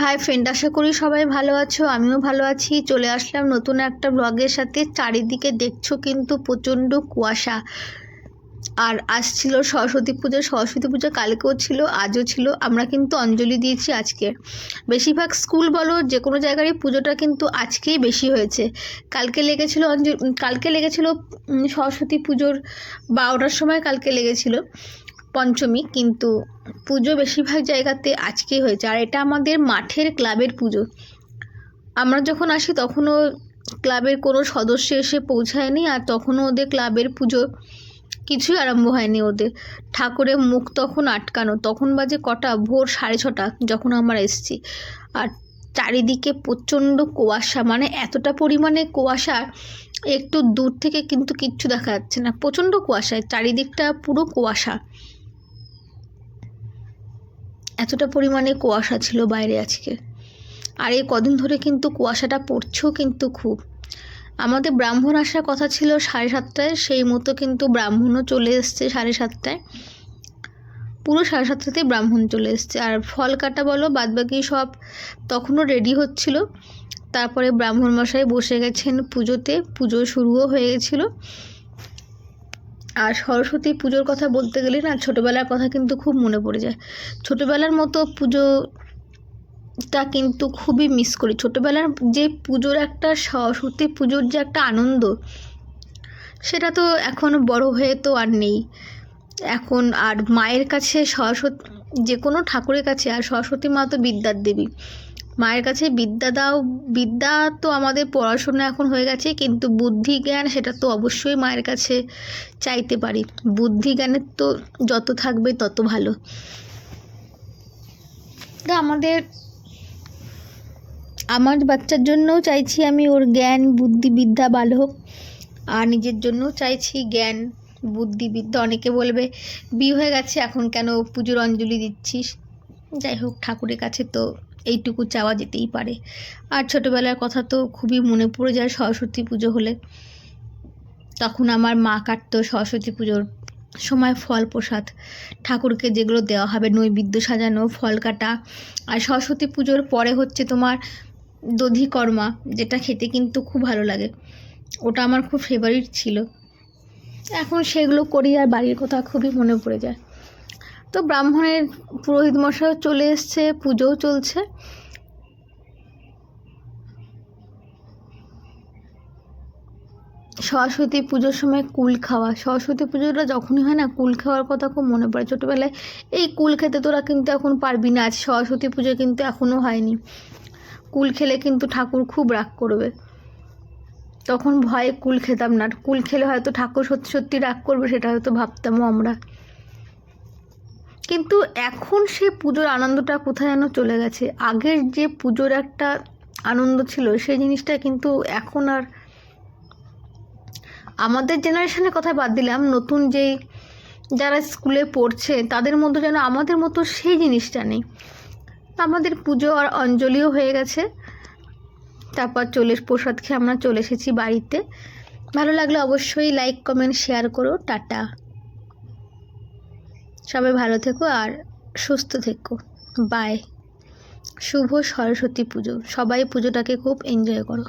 Hi friend আশা করি সবাই ভালো আছো, আমিও ভালো আছি। চলে আসলাম নতুন একটা ব্লগের সাথে। চারিদিকে দেখছ কিন্তু প্রচণ্ড কুয়াশা। আর আজ ছিল সরস্বতী পুজো সরস্বতী পুজো কালকেও ছিল, আজও ছিল। আমরা কিন্তু অঞ্জলি দিয়েছি আজকে। বেশিরভাগ স্কুল বলো, যে কোনো জায়গারই পুজোটা কিন্তু আজকেই বেশি হয়েছে। কালকে লেগেছিল অঞ্জলি, কালকে লেগেছিল সরস্বতী পুজোর বারোটার সময় কালকে লেগেছিল পঞ্চমী, কিন্তু পুজো বেশিরভাগ জায়গাতে আজকেই হয়েছে। আর এটা আমাদের মাঠের ক্লাবের পুজো। আমরা যখন আসি তখনও ক্লাবের কোনো সদস্য এসে পৌঁছায়নি আর তখনও ওদের ক্লাবের পুজো কিছুই আরম্ভ হয়নি ওদের। ঠাকুরের মুখ তখন আটকানো। তখন বাজে কটা? ভোর সাড়ে ছটা যখন আমরা এসেছি। আর চারিদিকে প্রচণ্ড কুয়াশা। মানে এতটা পরিমাণে কুয়াশা, একটু দূর থেকে কিন্তু কিচ্ছু দেখা যাচ্ছে না। প্রচণ্ড কুয়াশায় চারিদিকটা পুরো কুয়াশা। এতটা পরিমাণে কুয়াশা ছিল বাইরে আজকে। আর এই কদিন ধরে কিন্তু কুয়াশাটা পড়ছেও কিন্তু খুব। আমাদের ব্রাহ্মণ আসার কথা ছিল সাড়ে সাতটায়, সেই মতো কিন্তু ব্রাহ্মণও চলে এসছে সাড়ে সাতটায়। পুরো সাড়ে সাতটাতেই ব্রাহ্মণ চলে এসছে। আর ফল কাটা বলো, বাদবাকি সব তখনও রেডি হচ্ছিল। তারপরে ব্রাহ্মণ মশাই বসে গেছেন পুজোতে, পুজো শুরুও হয়ে গেছিল। আর সরস্বতী পুজোর কথা বলতে গেলে না, ছোটোবেলার কথা কিন্তু খুব মনে পড়ে যায়। ছোটোবেলার মতো পুজোটা কিন্তু খুবই মিস করি। ছোটোবেলার যে পুজোর একটা, সরস্বতী পুজোর যে একটা আনন্দ, সেটা তো এখন বড় হয়ে তো আর নেই। এখন আর মায়ের কাছে সরস্বতী, যে কোনো ঠাকুরের কাছে আর সরস্বতী মা তো বিদ্যার দেবী। মায়ের কাছে বিদ্যা দাও, বিদ্যা তো আমাদের পড়াশোনা এখন হয়ে গেছে, কিন্তু বুদ্ধি জ্ঞান সেটা তো অবশ্যই মায়ের কাছে চাইতে পারি। বুদ্ধি জ্ঞানের তো যত থাকবে তত ভালো। তো আমাদের, আমার বাচ্চার জন্যও চাইছি আমি ওর জ্ঞান, বুদ্ধি, বিদ্যা ভালো হোক। আর নিজের জন্যও চাইছি জ্ঞান, বুদ্ধি, বিদ্যা। অনেকে বলবে, বিয়ে হয়ে গেছে, এখন কেন পুজোর অঞ্জলি দিচ্ছিস? যাই হোক, ঠাকুরের কাছে তো এইটুকু চাওয়া যেতেই পারে। আর ছোটোবেলার কথা তো খুবই মনে পড়ে যায় সরস্বতী পুজো হলে। তখন আমার মা কাটতো সরস্বতী পুজোর সময় ফল প্রসাদ। ঠাকুরকে যেগুলো দেওয়া হবে, নৈবেদ্য সাজানো, ফল কাটা। আর সরস্বতী পুজোর পরে হচ্ছে তোমার দধিকর্মা, যেটা খেতে কিন্তু খুব ভালো লাগে। ওটা আমার খুব ফেভারিট ছিল। এখন সেগুলো করি আর বাড়ির কথা খুবই মনে পড়ে যায়। তো ব্রাহ্মণের পুরোহিত মশাইও চলে এসছে, পুজোও চলছে। সরস্বতী পুজোর সময় কুল খাওয়া। সরস্বতী পুজোটা যখনই হয় না, কুল খাওয়ার কথা খুব মনে পড়ে। ছোটোবেলায় এই কুল খেতে তোরা কিন্তু এখন পারবি না। আজ সরস্বতী পুজো কিন্তু এখনও হয়নি। কুল খেলে কিন্তু ঠাকুর খুব রাগ করবে। তখন ভয়ে কুল খেতাম না। কুল খেলে হয়তো ঠাকুর সত্যি সত্যি রাগ করবে, সেটা হয়তো ভাবতামও আমরা। কিন্তু এখন সে পুজোর আনন্দটা কোথায় যেন চলে গেছে? আগের যে পুজোর একটা আনন্দ ছিল, সেই জিনিসটা কিন্তু এখন আর আমাদের জেনারেশনের কথা বাদ দিলাম। নতুন যেই যারা স্কুলে পড়ছে, তাদের মধ্যে যেন আমাদের মতো সেই জিনিসটা নেই। আমাদের পুজো আর অঞ্জলিও হয়ে গেছে। তারপর চলে প্রসাদ খেয়ে আমরা চলে এসেছি বাড়িতে। ভালো লাগলে অবশ্যই লাইক কমেন্ট শেয়ার করো। টাটা। সবাই ভালো থেকো আর সুস্থ থেকো। বাই শুভ সরস্বতী পুজো। সবাই পুজোটাকে খুব এনজয় করো।